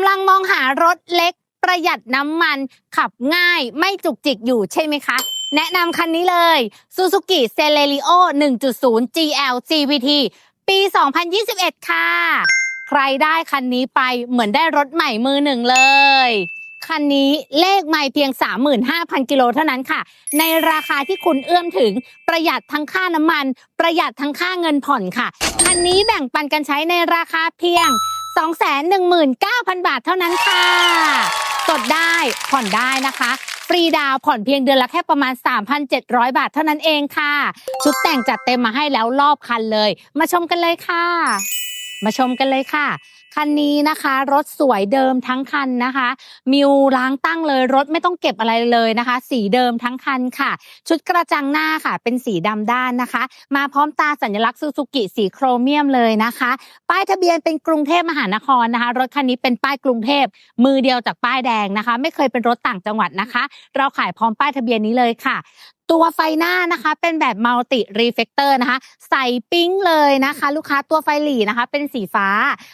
ำลังมองหารถเล็กประหยัดน้ำมันขับง่ายไม่จุกจิกอยู่ใช่ไหมคะ แนะนำคันนี้เลย Suzuki Celerio 1.0 GL CVT ปี 2021 ค่ะ ใครได้คันนี้ไปเหมือนได้รถใหม่มือหนึ่งเลย คันนี้เลขไม่เพียง 35,000 กิโลเท่านั้นค่ะ ในราคาที่คุณเอื้อมถึงประหยัดทั้งค่าน้ำมัน ประหยัดทั้งค่าเงินผ่อนค่ะ คันนี้แบ่งปันกันใช้ในราคาเพียง 219,000 บาทเท่านั้นค่ะ สดได้ผ่อนได้นะคะฟรีดาวผ่อนเพียงเดือนละแค่ประมาณ 3,700 บาทเท่านั้นเองค่ะ ชุดแต่งจัดเต็มมาให้แล้วรอบคันเลย มาชมกันเลยค่ะ มาชมกันเลยค่ะ คันนี้นะคะ รถสวยเดิมทั้งคันนะคะ มิวล้างตั้งเลยรถไม่ต้องเก็บอะไรเลยนะคะ สีเดิมทั้งคันค่ะ ชุดกระจังหน้าค่ะ เป็นสีดำด้านนะคะ มาพร้อมตาสัญลักษณ์ซูซูกิสีโครเมียมเลยนะคะ ป้ายทะเบียนเป็นกรุงเทพมหานครนะคะ รถคันนี้เป็นป้ายกรุงเทพมือเดียวจากป้ายแดงนะคะ ไม่เคยเป็นรถต่างจังหวัดนะคะ เราขายพร้อมป้ายทะเบียนนี้เลยค่ะ ตัวไฟหน้านะคะเป็นแบบมัลติรีเฟกเตอร์นะคะใส่ปิ้งเลยนะคะ ลูกค้าตัวไฟหลีนะคะ เป็นสีฟ้า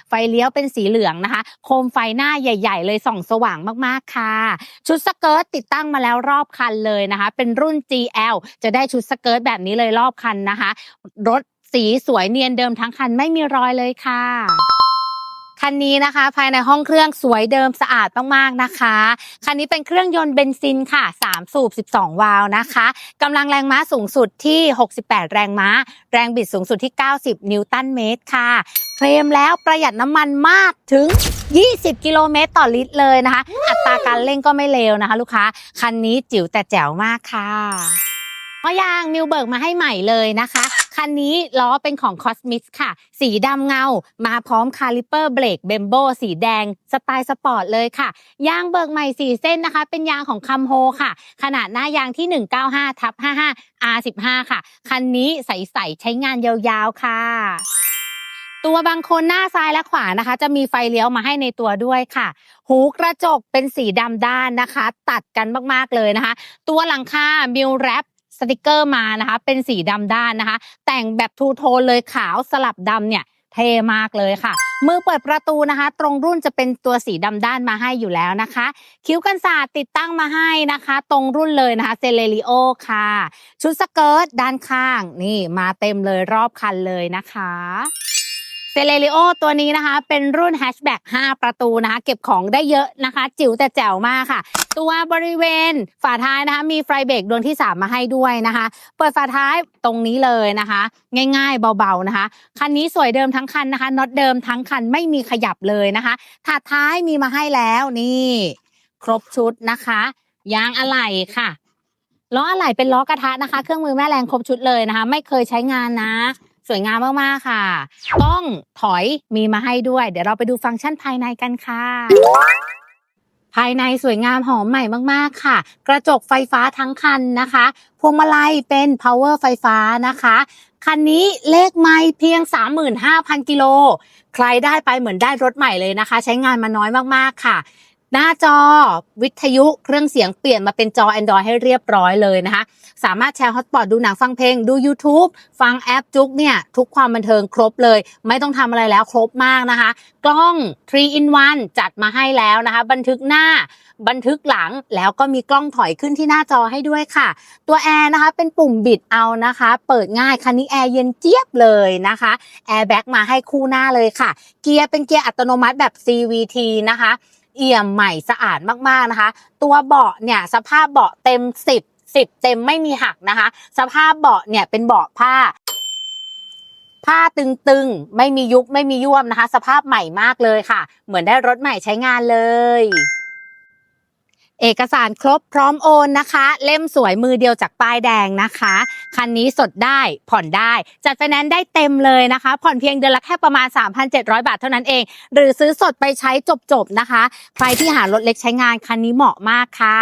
ไฟเลี้ยวเป็นสีเหลืองนะคะ โคมไฟหน้าใหญ่ๆ เลยส่องสว่างมากๆค่ะ ชุดสเกิร์ตติดตั้งมาแล้วรอบคันเลยนะคะ เป็นรุ่น GL จะได้ชุดสเกิร์ตแบบนี้เลยรอบคันนะคะ รถสีสวยเนียนเดิมทั้งคันไม่มีรอยเลยค่ะ คันนี้นะคะ ภายในห้องเครื่องสวยเดิมสะอาดมากๆนะคะ คันนี้เป็นเครื่องยนต์เบนซินค่ะ 3 สูบ 12 วาล์วนะคะกำลังแรงม้าสูงสุดที่ 68 แรงม้า แรงบิดสูงสุดที่ 90 นิวตันเมตรค่ะ เคลมแล้วประหยัดน้ำมันมากถึง 20 กิโลเมตรต่อลิตรเลยนะคะ อัตราการเร่งก็ไม่เลวนะคะ ลูกค้า คันนี้จิ๋วแต่แจ๋วมากค่ะล้อยางมิวเบิร์กมาให้ใหม่เลยนะคะ คันนี้ล้อเป็นของ Cosmix ค่ะ สีดำเงา มาพร้อมคาลิเปอร์เบรกเบมโบสีแดง สไตล์สปอร์ตเลยค่ะ ยางเบิกใหม่4เส้นนะคะ เป็นยางของคัมโฮค่ะ ขนาดหน้ายางที่ 195ทับ55 R15 ค่ะ คันนี้ใสๆใช้งานยาวๆค่ะตัวบางคนหน้าซ้ายและขวานะคะ จะมีไฟเลี้ยวมาให้ในตัวด้วยค่ะ หูกระจกเป็นสีดำด้านนะคะ ตัดกันมากๆเลยนะคะ ตัวหลังคามิวแรป ติกเกอร์มานะคะ เป็นสีดำด้านนะคะ แต่งแบบทูโทนเลยขาวสลับดำเนี่ยเท่มากเลยค่ะ มือเปิดประตูนะคะ ตรงรุ่นจะเป็นตัวสีดำด้านมาให้อยู่แล้วนะคะ คิ้วกันศาสตร์ติดตั้งมาให้นะคะ ตรงรุ่นเลยนะคะเซเลริโอค่ะ ชุดสเกิร์ตด้านข้างนี่มาเต็มเลยรอบคันเลยนะคะ เซเลริโอตัวนี้นะคะ เป็นรุ่นแฮชแบ็ก5ประตูนะคะ เก็บของได้เยอะนะคะ จิ๋วแต่แจ๋วมากค่ะ ตัวบริเวณฝาท้ายนะคะ มีไฟเบรกดวงที่ 3 มาให้ด้วยนะคะ เปิดฝาท้ายตรงนี้เลยนะคะ ง่ายๆเบาๆนะคะ คันนี้สวยเดิมทั้งคันนะคะน็อตเดิมทั้งคันไม่มีขยับเลยนะคะถาดท้ายมีมาให้แล้วนี่ ครบชุดนะคะยางอะไหล่ค่ะล้ออะไหล่เป็นล้อกระทะนะคะ เครื่องมือแม่แรงครบชุดเลยนะคะ ไม่เคยใช้งานนะ วยงามมากๆค่ะ กล้องถอยมีมาให้ด้วย เดี๋ยวเราไปดูฟังก์ชันภายในกันค่ะภายในสวยงามหอมใหม่มากๆค่ะ กระจกไฟฟ้าทั้งคันนะคะ พวงมาลัยเป็น power ไฟฟ้านะคะ คันนี้เลขไม่เพียง 35,000 กิโล ใครได้ไปเหมือนได้รถใหม่เลยนะคะ ใช้งานมาน้อยมากๆค่ะ หน้าจอวิทยุเครื่องเสียงเปลี่ยนมาเป็นจอ Android ให้เรียบร้อยเลยนะคะ สามารถแชร์ฮอตสปอตดูหนังฟังเพลง ดู YouTube ฟังแอปจุกเนี่ยทุกความบันเทิงครบเลย ไม่ต้องทำอะไรแล้วครบมากนะคะ กล้อง 3 in 1 จัดมาให้แล้วนะคะ บันทึกหน้าบันทึกหลังแล้วก็มีกล้องถอยขึ้นที่หน้าจอให้ด้วยค่ะ ตัวแอร์นะคะเป็นปุ่มบิดเอานะคะ เปิดง่ายคันนี้แอร์เย็นเจี๊ยบเลยนะคะแอร์แบ็กมาให้คู่หน้าเลยค่ะ เกียร์เป็นเกียร์อัตโนมัติแบบ CVT นะคะ เอี่ยมใหม่สะอาดมากๆนะคะ ตัวเบาะเนี่ยสภาพเบาะเต็ม 10 10 เต็มไม่มีหักนะคะ สภาพเบาะเนี่ยเป็นเบาะผ้าผ้าตึงๆ ไม่มียุบไม่มีย่วมนะคะ สภาพใหม่มากเลยค่ะ เหมือนได้รถใหม่ใช้งานเลย เอกสารครบพร้อมโอนนะคะ เล่มสวยมือเดียวจากป้ายแดงนะคะ คันนี้สดได้ผ่อนได้ จัดไฟแนนซ์ได้เต็มเลยนะคะ ผ่อนเพียงเดือนละแค่ประมาณ 3,700 บาทเท่านั้นเอง หรือซื้อสดไปใช้จบๆนะคะ ใครที่หารถเล็กใช้งานคันนี้เหมาะมากค่ะ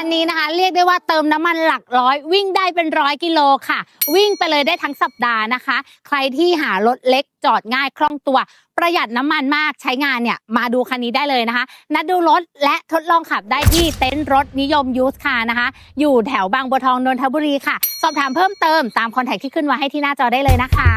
คันนี้นะคะเรียกได้ว่าเติมน้ำมันหลักร้อย วิ่งได้เป็นร้อยกิโลค่ะ วิ่งไปเลยได้ทั้งสัปดาห์นะคะ ใครที่หารถเล็กจอดง่ายคล่องตัว ประหยัดน้ำมันมากใช้งานเนี่ยมาดูคันนี้ได้เลยนะคะ นัดดูรถและทดลองขับได้ที่เต็นท์รถนิยมยูสคาร์นะคะ อยู่แถวบางบัวทองนนทบุรีค่ะ สอบถามเพิ่มเติมตามคอนแทคที่ขึ้นไว้ให้ที่หน้าจอได้เลยนะคะ